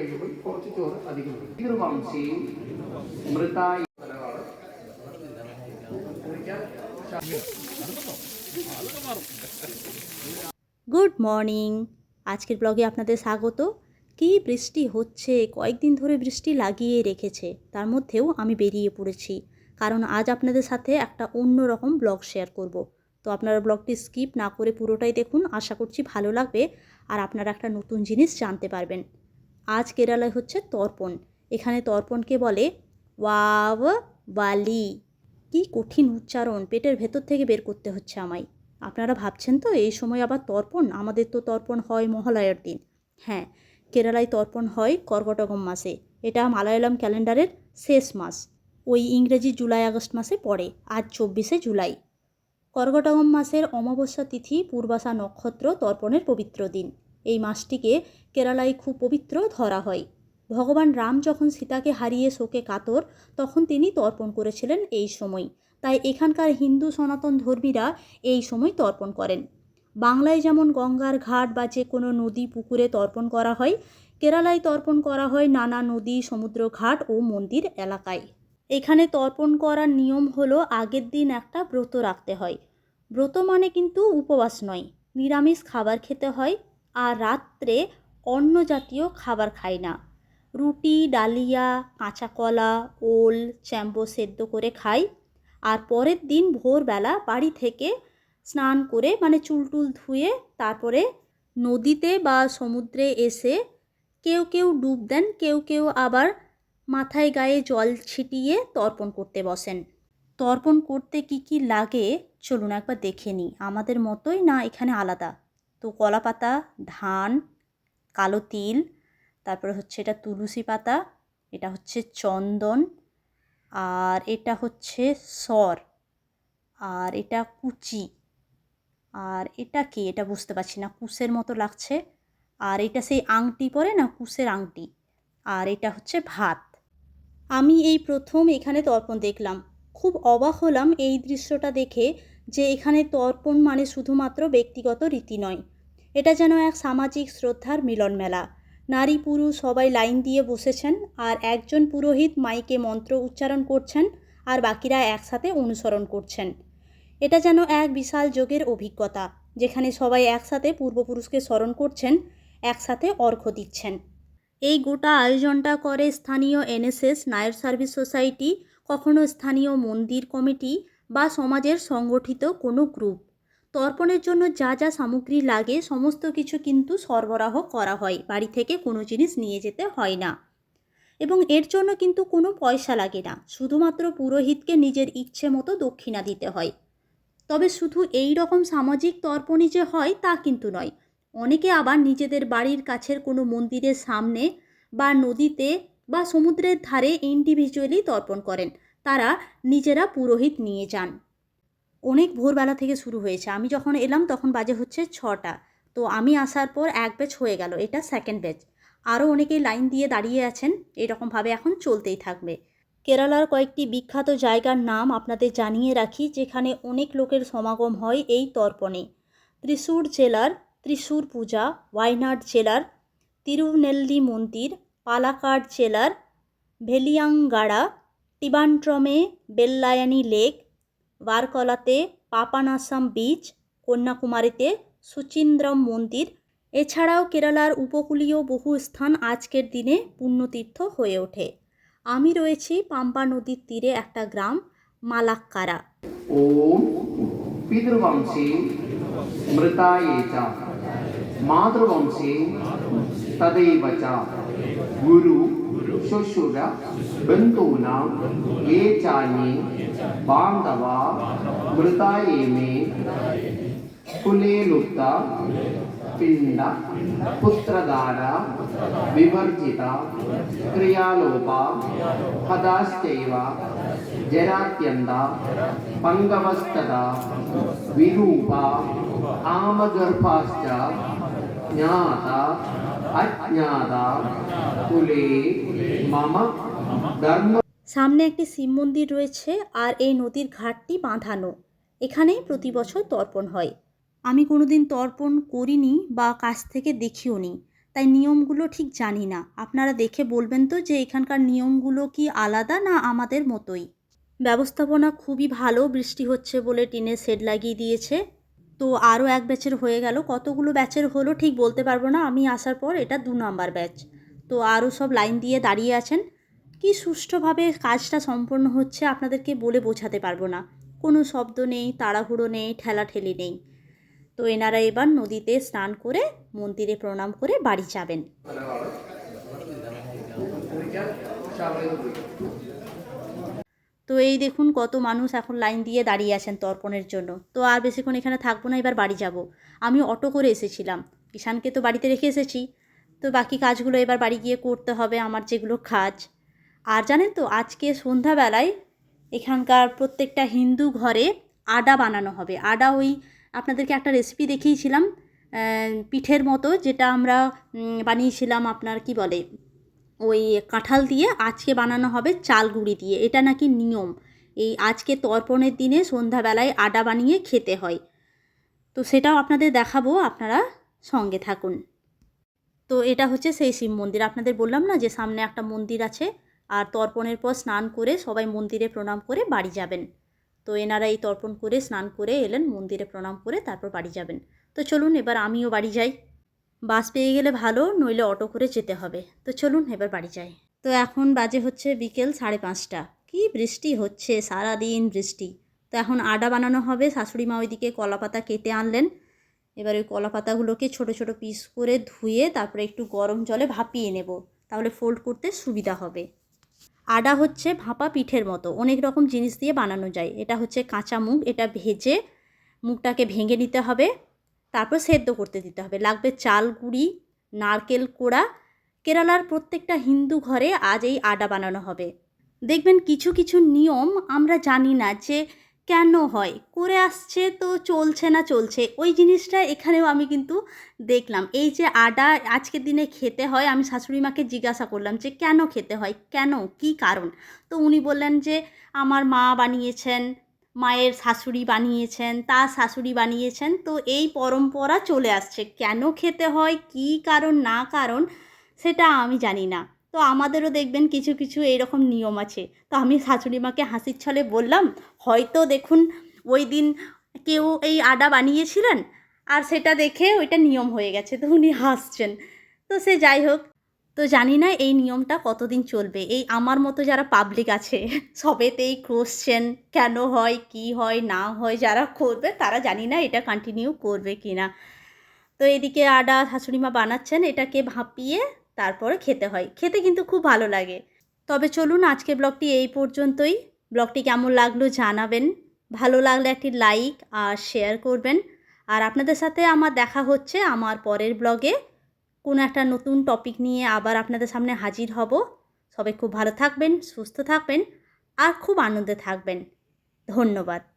കഴിയുമ്പോൾ കുറച്ച് ചോറ് അധികം വരും പിതൃവംശി മൃതായി গুড মর্নিং আজকের ব্লগে আপনাদের স্বাগত কি বৃষ্টি হচ্ছে কয়েকদিন ধরে বৃষ্টি লাগিয়ে রেখেছে তার মধ্যেও আমি বেরিয়ে পড়েছি কারণ আজ আপনাদের সাথে একটা অন্য রকম ব্লগ শেয়ার করব তো আপনারা ব্লগটি স্কিপ না করে পুরোটাই দেখুন আশা করছি ভালো লাগবে আর আপনারা একটা নতুন জিনিস জানতে পারবেন আজ কেরালায় হচ্ছে তর্পণ। এখানে তর্পণকে বলে ওয়াব বালি কি কঠিন উচ্চারণ, পেটের ভেতর থেকে বের করতে হচ্ছে আমায়। আপনারা ভাবছেন তো, এই সময় আবার তর্পণ? আমাদের তো তর্পণ হয় মহালয়ার দিন। হ্যাঁ কেরালায় তর্পণ হয় কর্কটগম মাসে। এটা মালায়ালাম ক্যালেন্ডারের শেষ মাস। ওই ইংরেজি জুলাই আগস্ট মাসে পড়ে, আজ চব্বিশে জুলাই। কর্কটগম মাসের অমাবস্যা তিথি পূর্বাশা নক্ষত্র তর্পণের পবিত্র দিন। এই মাসটিকে কেরালায় খুব পবিত্র ধরা হয়। ভগবান রাম যখন সীতাকে হারিয়ে শোকে কাতর, তখন তিনি তর্পণ করেছিলেন এই সময়। তাই এখানকার হিন্দু সনাতন ধর্মীরা এই সময় তর্পণ করেন। বাংলায় যেমন গঙ্গার ঘাট বা যে কোনো নদী পুকুরে তর্পণ করা হয়, কেরালায় তর্পণ করা হয় নানা নদী, সমুদ্র ঘাট ও মন্দির এলাকায়। এখানে তর্পণ করার নিয়ম হলো আগের দিন একটা ব্রত রাখতে হয়। ব্রত মানে কিন্তু উপবাস নয়, নিরামিষ খাবার খেতে হয় আর রাত্রে অন্ন জাতীয় খাবার খায় না। রুটি, ডালিয়া কাঁচা কলা ওল, চ্যাম্বো সেদ্ধ করে খাই। আর পরের দিন ভোরবেলা বাড়ি থেকে স্নান করে মানে চুল টুল ধুয়ে তারপরে নদীতে বা সমুদ্রে এসে কেউ কেউ ডুব দেন, কেউ কেউ আবার মাথায় গায়ে জল ছিটিয়ে তর্পণ করতে বসেন। তর্পণ করতে কি কি লাগে চলুন একবার দেখে নিই। আমাদের মতোই না এখানে আলাদা? তো কলা পাতা, ধান, কালো তিল, তারপরে হচ্ছে এটা তুলসী পাতা, এটা হচ্ছে চন্দন, আর এটা হচ্ছে সর, আর এটা কুচি, আর এটা কি এটা বুঝতে পারছি না কুশের মতো লাগছে, আর এটা সেই আংটি পরে না কুশের আংটি, আর এটা হচ্ছে ভাত। আমি এই প্রথম এখানে তর্পণ দেখলাম, খুব অবাক হলাম এই দৃশ্যটা দেখে যে এখানে তর্পণ মানে শুধুমাত্র ব্যক্তিগত রীতি নয় এটা যেন এক সামাজিক শ্রদ্ধার মিলন মেলা নারী পুরুষ সবাই লাইন দিয়ে বসেছেন আর একজন পুরোহিত মাইকে মন্ত্র উচ্চারণ করছেন আর বাকিরা একসাথে অনুসরণ করছেন। এটা যেন এক বিশাল যোগের অভিজ্ঞতা, যেখানে সবাই একসাথে পূর্বপুরুষকে স্মরণ করছেন, একসাথে অর্ঘ্য দিচ্ছেন। এই গোটা আয়োজনটা করে স্থানীয় এনএসএস, নায়ার সার্ভিস সোসাইটি, কখনো স্থানীয় মন্দির কমিটি বা সমাজের সংগঠিত কোনো গ্রুপ। তর্পণের জন্য যা যা সামগ্রী লাগে, সমস্ত কিছু কিন্তু সরবরাহ করা হয়। বাড়ি থেকে কোনো জিনিস নিয়ে যেতে হয় না। এবং এর জন্য কিন্তু কোনো পয়সা লাগে না। শুধুমাত্র পুরোহিতকে নিজের ইচ্ছে মতো দক্ষিণা দিতে হয়। তবে শুধু এই রকম সামাজিক তর্পণই যে হয় তা কিন্তু নয়। অনেকে আবার নিজেদের বাড়ির কাছের কোনো মন্দিরের সামনে বা নদীতে বা সমুদ্রের ধারে ইন্ডিভিজুয়ালি তর্পণ করেন। তারা নিজেরা পুরোহিত নিয়ে যান। অনেক ভোরবেলা থেকে শুরু হয়েছে। আমি যখন এলাম তখন বাজে হচ্ছে ছটা। তো আমি আসার পর এক ব্যাচ হয়ে গেল, এটা সেকেন্ড ব্যাচ আরও অনেকেই লাইন দিয়ে দাঁড়িয়ে আছেন, এরকমভাবে এখন চলতেই থাকবে। কেরালার কয়েকটি বিখ্যাত জায়গার নাম আপনাদের জানিয়ে রাখি, যেখানে অনেক লোকের সমাগম হয় এই তর্পণে। ত্রিশূর জেলার ত্রিশূর পূজা, ওয়াইনাড জেলার তিরুনেল্লি মন্দির, পালাকাড জেলার ভেলিয়াঙ্গাড়া টিবান্ট্রমে বেল্লায়ানি লেক বারকলাতে, পাপানাসাম বীচ, কন্যাকুমারীতে সুচিন্দ্রম মন্দির। এছাড়াও কেরালার উপকূলীয় বহু স্থান আজকের দিনে পুণ্যতীর্থ হয়ে ওঠে। আমি রয়েছি পাম্পা নদীর তীরে একটা গ্রাম, মালাক্কারা। মাতৃবংশে পিতৃবংশী গুরু शुश्रुर बन्धूनां ये चान्ये बान्धवा मृताये मे कुले लुप्ता पिण्ड पुत्रदान विवर्जिता क्रियालोपा हदाश्चैव जरात्यन्ता पङ्गवस्तदा विरूपा आमगर्भाश्च ज्ञाता সামনে একটি শিব মন্দির রয়েছে আর এই নদীর ঘাটটি বাঁধানো। এখানেই প্রতি বছর তর্পণ হয়। আমি কোনোদিন তর্পণ করিনি বা কাছ থেকে দেখিও নি, তাই নিয়মগুলো ঠিক জানি না। আপনারা দেখে বলবেন তো যে এখানকার নিয়মগুলো কি আলাদা না আমাদের মতোই। ব্যবস্থাপনা খুবই ভালো, বৃষ্টি হচ্ছে বলে টিনের শেড লাগিয়ে দিয়েছে। তো আরও এক ব্যাচের হয়ে গেল। কতগুলো ব্যাচের হলো ঠিক বলতে পারব না। আমি আসার পর এটা দু নাম্বার ব্যাচ। তো আরও সব লাইন দিয়ে দাঁড়িয়ে আছেন। কি সুষ্ঠুভাবে কাজটা সম্পন্ন হচ্ছে আপনাদেরকে বলে বোঝাতে পারব না। কোনো শব্দ নেই, তাড়াহুড়ো নেই, ঠেলাঠেলি নেই। তো এনারা এবার নদীতে স্নান করে, মন্দিরে প্রণাম করে বাড়ি যাবেন। তো এই দেখুন কত মানুষ এখন লাইন দিয়ে দাঁড়িয়ে আছেন তর্পণের জন্য। তো আর বেশিক্ষণ এখানে থাকব না, এবার বাড়ি যাব। আমি অটো করে এসেছিলাম। ঈশানকে তো বাড়িতে রেখে এসেছি। তো বাকি কাজগুলো এবার বাড়ি গিয়ে করতে হবে, আমার যেগুলো কাজ। আর জানেন তো, আজকে সন্ধ্যাবেলায় এখানকার প্রত্যেকটা হিন্দু ঘরে আডা বানানো হবে। আডা ওই আপনাদেরকে একটা রেসিপি দেখিয়েছিলাম পিঠের মতো, যেটা আমরা বানিয়েছিলাম আপনার কি বলে ওই কাঁঠাল দিয়ে আজকে বানানো হবে চাল গুঁড়ি দিয়ে। এটা নাকি নিয়ম। এই আজকে তর্পণের দিনে সন্ধ্যাবেলায় আডা বানিয়ে খেতে হয়। তো সেটাও আপনাদের দেখাবো, আপনারা সঙ্গে থাকুন। তো এটা হচ্ছে সেই শিব মন্দির। আপনাদের বললাম না যে সামনে একটা মন্দির আছে, আর তর্পণের পর স্নান করে সবাই মন্দিরে প্রণাম করে বাড়ি যাবেন। তো এনারা এই তর্পণ করে স্নান করে এলেন, মন্দিরে প্রণাম করে তারপর বাড়ি যাবেন। তো চলুন, এবার আমিও বাড়ি যাই। বাস পেয়ে গেলে ভালো, নইলে অটো করে যেতে হবে। তো চলুন এবার বাড়ি যাই। তো এখন বাজে হচ্ছে বিকেল সাড়ে পাঁচটা। কি বৃষ্টি হচ্ছে সারা দিন বৃষ্টি। তো এখন আডা বানানো হবে, শাশুড়ি মা ওইদিকে কলা পাতা কেটে আনলেন। এবার ওই কলা পাতাগুলোকে ছোটো ছোটো পিস করে ধুয়ে তারপরে একটু গরম জলে ভাপিয়ে নেব। তাহলে ফোল্ড করতে সুবিধা হবে। আডা হচ্ছে ভাপা পিঠের মতো, অনেক রকম জিনিস দিয়ে বানানো যায়। এটা হচ্ছে কাঁচা মুগ, এটা ভেজে মুগটাকে ভেঙে নিতে হবে। তারপর সেদ্ধ করতে দিতে হবে। লাগবে চাল গুঁড়ি, নারকেল কোড়া, কেরালার প্রত্যেকটা হিন্দু ঘরে আজ এই আডা বানানো হবে। দেখবেন কিছু কিছু নিয়ম আমরা জানি না যে কেন হয়। করে আসছে তো চলছে না চলছে। ওই জিনিসটা এখানেও আমি কিন্তু দেখলাম। এই যে আডা আজকের দিনে খেতে হয়, আমি শাশুড়ি মাকে জিজ্ঞাসা করলাম যে কেন খেতে হয়? কেন? কি কারণ? তো উনি বললেন যে, আমার মা বানিয়েছেন মায়ের শাশুড়ি বানিয়েছেন, তার শাশুড়ি বানিয়েছেন, তো এই পরম্পরা চলে আসছে। কেন খেতে হয়, কি কারণ, না কারণ, সেটা আমি জানি না। তো আমাদেরও দেখবেন কিছু কিছু এইরকম নিয়ম আছে। তো আমি শাশুড়ি মাকে হাসির ছলে বললাম, হয়তো দেখুন, ওই দিন কেউ এই আডা বানিয়েছিলেন, আর সেটা দেখে ওইটা নিয়ম হয়ে গেছে। তো উনি হাসছেন। তো সে যাই হোক তো জানি না এই নিয়মটা কতদিন চলবে। এই আমার মতো যারা পাবলিক আছে, সবেতেই কোশ্চেন কেন হয়, কি হয়, না হয়, যারা করবে তারা জানি না এটা কন্টিনিউ করবে কি না তো এদিকে আডা শাশুড়িমা বানাচ্ছেন, এটাকে ভাপিয়ে তারপরে খেতে হয়। খেতে কিন্তু খুব ভালো লাগে। তবে চলুন আজকে ব্লগটি এই পর্যন্তই। ব্লগটি কেমন লাগল জানাবেন। ভালো লাগলে একটি লাইক আর শেয়ার করবেন। আর আপনাদের সাথে আমার দেখা হচ্ছে আমার পরের ব্লগে কোনো একটা নতুন টপিক নিয়ে আবার আপনাদের সামনে হাজির হব। সবাই খুব ভালো থাকবেন, সুস্থ থাকবেন আর খুব আনন্দে থাকবেন। ধন্যবাদ।